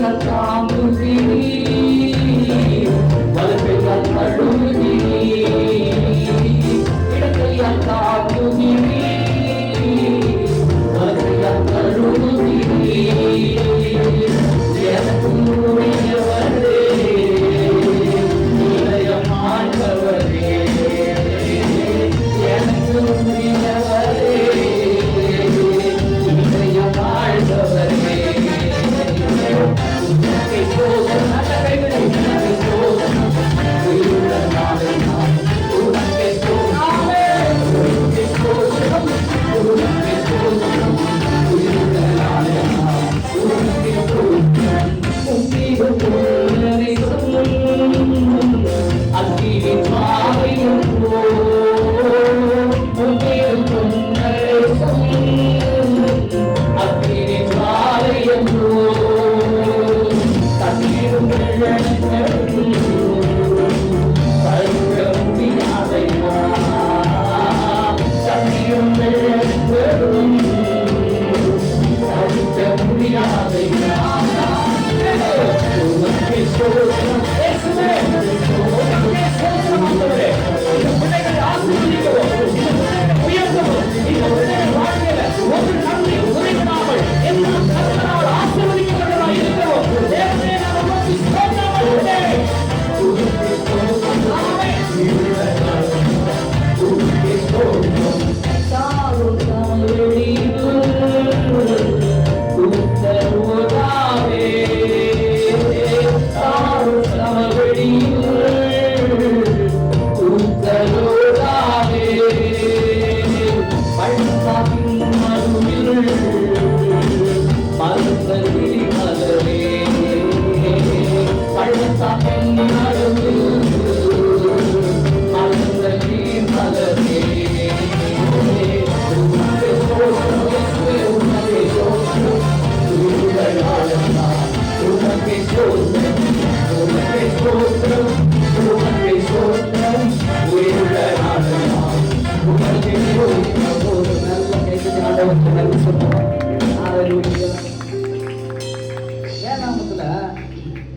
வேதாமத்தில்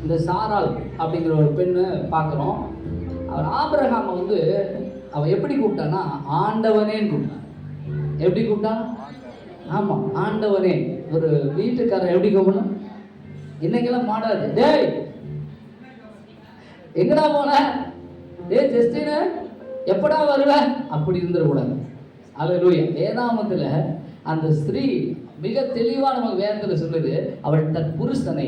இந்த சாரால் அப்படிங்கிற ஒரு பெண்ணு பார்க்குறோம். அவர் ஆபிரகாமை வந்து அவன் எப்படி கூப்பிட்டான்னா ஆண்டவனேன்னு கூப்பிட்டான். எப்படி கூப்பிட்டான்? ஆமாம் ஆண்டவனே. ஒரு வீட்டுக்காரன் எப்படி கூப்பிடணும்? இன்னைக்கெல்லாம் மாடாது. டேய் எங்கடா போன? டேய் ஜஸ்டின்னு எப்படா வருவ? அப்படி இருந்துடக்கூடாது. அல்லேலூயா வேதாமத்தில் அந்த ஸ்திரீ மிக தெளிவாக நமக்கு வேதத்தில் சொல்லுது அவள் தன் புருஷனை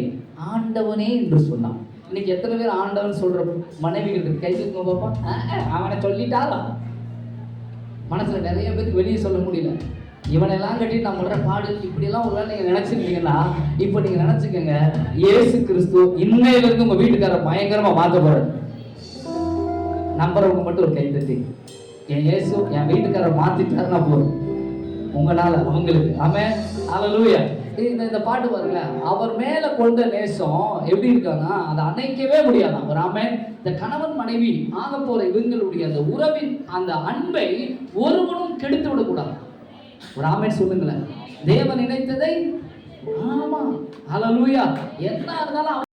ஆண்டவனே என்று சொன்னான். இன்னைக்கு எத்தனை பேர் ஆண்டவன் சொல்ற மனைவிகள் இருக்கு? கை பாப்பா. அவனை சொல்லிட்டாரா மனசுல நிறைய பேருக்கு வெளியே சொல்ல முடியல. இவனெல்லாம் கட்டி நான் படுற பாடு இப்படியெல்லாம் ஒரு வேளை நீங்க இப்போ நீங்க நினைச்சுக்கோங்க இயேசு கிறிஸ்து இன்னையிலிருந்து உங்கள் உங்க வீட்டுக்கார பயங்கரமா மாத்த போறாரு. நம்புறவங்க மட்டும் ஒரு கை தட்டி என் இயேசு என் வீட்டுக்காரரை மாத்திட்டாருன்னா போதும். உங்களால அவங்களுக்கு. ஆமென். அலலூயா இந்த இந்த பாட்டு பாருங்க அவர் மேல கொண்ட நேசம் எப்படி இருக்கான்னா அதை அணைக்கவே முடியாது? ஒரு ஆமே இந்த கணவன் மனைவி ஆக போற இவங்களுடைய அந்த உறவின் அந்த அன்பை ஒருவனும் கெடுத்து விடக்கூடாது. ஒரு ஆமென் சொல்லுங்களேன். தேவன் நினைத்ததை ஆமா. அலலூயா என்ன இருந்தாலும்